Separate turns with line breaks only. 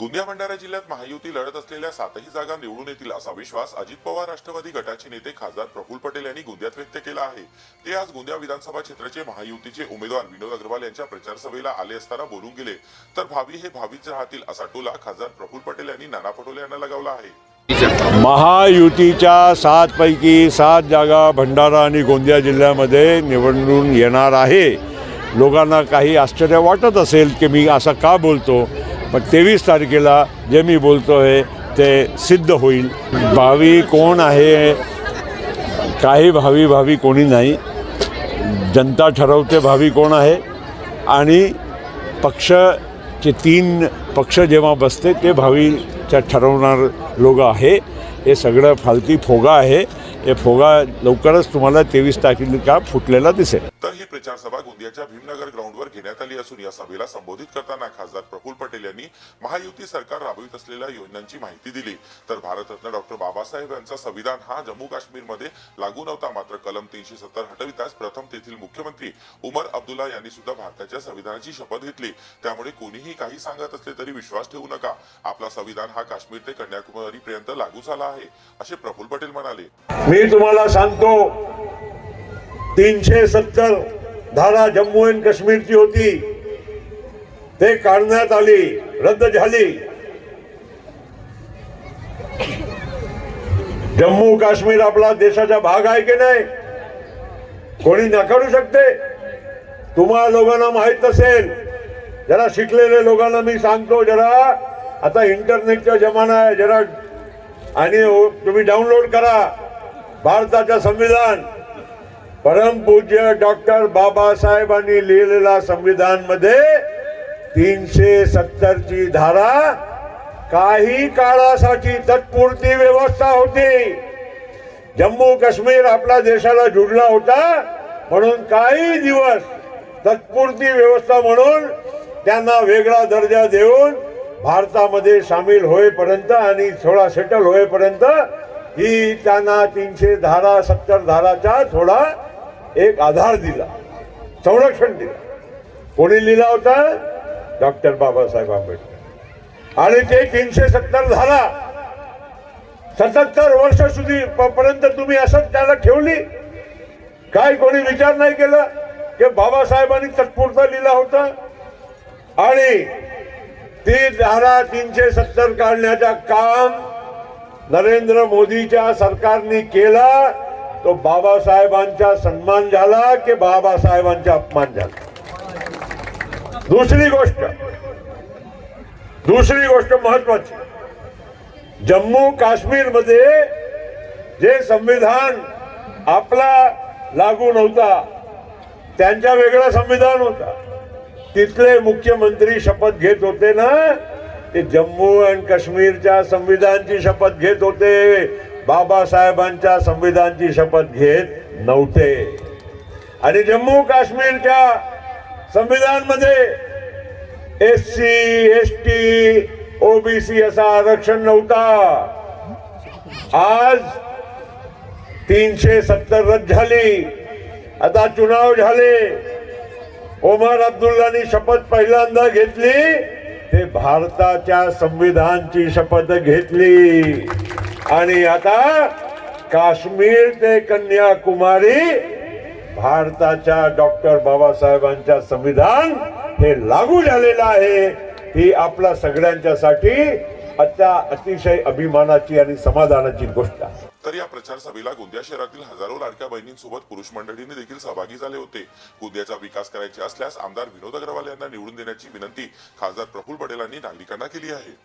गोंदिया भंडारा जिल्ह्यात महायुती लढत असलेल्या सातही जागा निवडून येतील असा विश्वास अजित पवार राष्ट्रवादी गटाचे नेते खासदार प्रफुल पटेल यांनी गोंदियात व्यक्त केला आहे. ते आज गोंदिया विधानसभा क्षेत्राचे महायुतीचे उमेदवार विनोद अग्रवाल यांच्या प्रचार सभेला आले असताना बोलून गेले. तर भावी हे भावीच राहतील असा टोला खासदार प्रफुल पटेल यांनी नाना पटोले यांना लगावला आहे.
महायुतीच्या सातपैकी सात जागा भंडारा आणि गोंदिया जिल्ह्यामध्ये निवडून येणार आहे. लोकांना काही आश्चर्य वाटत असेल की मी असं का बोलतो? पण तेवीस तारखेला जे मी बोलतो आहे ते सिद्ध होईल. भावी कोण आहे? काही भावी भावी कोणी नाही. जनता ठरवते भावी कोण आहे. आणि पक्षचे तीन पक्ष जेव्हा बसते ते भावीच्या ठरवणार लोक आहे. हे सगळं फालती फोगा आहे. हे फोगा लवकरच तुम्हाला तेवीस तारखेला फुटलेला दिसेल.
प्रचार सभा गोंदियाच्या भीमनगर ग्राउंडवर घेण्यात आली असून या सभेला संबोधित करताना खासदार प्रफुल्ल पटेल यांनी महायुती सरकार राबवित असलेल्या योजनांची माहिती दिली. तर भारतरत्न डॉक्टर बाबासाहेब यांचा संविधान हा जम्मू काश्मीरमध्ये लागू नव्हता मात्र कलम तीनशे सत्तर हटविताच प्रथम तेथील मुख्यमंत्री उमर अब्दुल्ला यांनी सुद्धा भारताच्या संविधानाची शपथ घेतली. त्यामुळे कोणीही काही सांगत असले तरी विश्वास ठेवू नका. आपला संविधान हा काश्मीर ते कन्याकुमारी पर्यंत लागू झाला आहे असे प्रफुल्ल पटेल म्हणाले.
मी तुम्हाला सांगतो तीनशे सत्तर धारा जम्मू अँड काश्मीरची होती. ते काढण्यात आली रद्द झाली. जम्मू काश्मीर आपला देशाचा भाग आहे की नाही? कोणी नाकारू शकते? तुम्हा लोकांना माहीत नसेल जरा शिकलेल्या लोकांना मी सांगतो जरा. आता इंटरनेटचा जमाना आहे जरा. आणि हो, तुम्ही डाउनलोड करा. भारताचं संविधान. परमपूज्य डॉक्टर बाबासाहेबांनी लिहिलेला संविधानमध्ये तीनशे सत्तरची धारा काही काळासाठी तत्पुरती व्यवस्था होती. जम्मू काश्मीर आपला देशाला जुडला होता म्हणून काही दिवस तत्पुरती व्यवस्था म्हणून त्यांना वेगळा दर्जा देऊन भारतामध्ये सामील होईपर्यंत आणि थोडा सेटल होईपर्यंत ही त्यांना तीनशे धारा सत्तर धाराचा थोडा एक आधार दिला संरक्षण दिला. कोणी लिहिला होता? डॉक्टर बाबासाहेब आंबेडकर. आणि ते तीनशे सत्तर झाला. सत्तर वर्ष सुधी पर्यंत तुम्ही असंच त्याला ठेवली? काय कोणी विचार नाही केला की बाबासाहेबांनी तत्पुरता लिहिला होता? आणि ती धारा तीनशे सत्तर काढण्याचा काम नरेंद्र मोदीच्या सरकारने केला. तो बाबासाहेबांचा सन्मान झाला की बाबासाहेबांचा अपमान झाला? दुसरी गोष्ट दुसरी गोष्ट महत्वाची. जम्मू काश्मीरमध्ये जे संविधान आपला लागू नव्हता त्यांच्या वेगळं संविधान होता. तिथले मुख्यमंत्री शपथ घेत होते ना ते जम्मू अँड काश्मीरच्या संविधानची शपथ घेत होते. बाबासाहेबांच्या संविधानची शपथ घेत नव्हते. आणि जम्मू काश्मीरच्या संविधानमध्ये S C S T OBC असा आरक्षण नव्हता. आज तीनशे सत्तर रद्द झाली. आता चुनाव झाले. ओमर अब्दुल्लानी शपथ पहिल्यांदा घेतली. ते भारताच्या संविधानची शपथ घेतली. आणि आता काश्मीर ते कन्याकुमारी भारताच्या डॉक्टर बाबासाहेबांच्या संविधान हे लागू झालेलं आहे. ही आपल्या सगळ्यांच्यासाठी आता अतिशय अभिमानाची आणि समाधानाची गोष्ट आहे.
तर या प्रचार सभेला गोंदिया शहरातील हजारो लाडक्या बहिणींसोबत पुरुष मंडळींनी देखील सहभागी झाले होते. गोंदियाचा विकास करायचे असल्यास आमदार विनोद अग्रवाल यांना निवडून देण्याची विनंती खासदार प्रफुल पटेलांनी नागरिकांना केली आहे.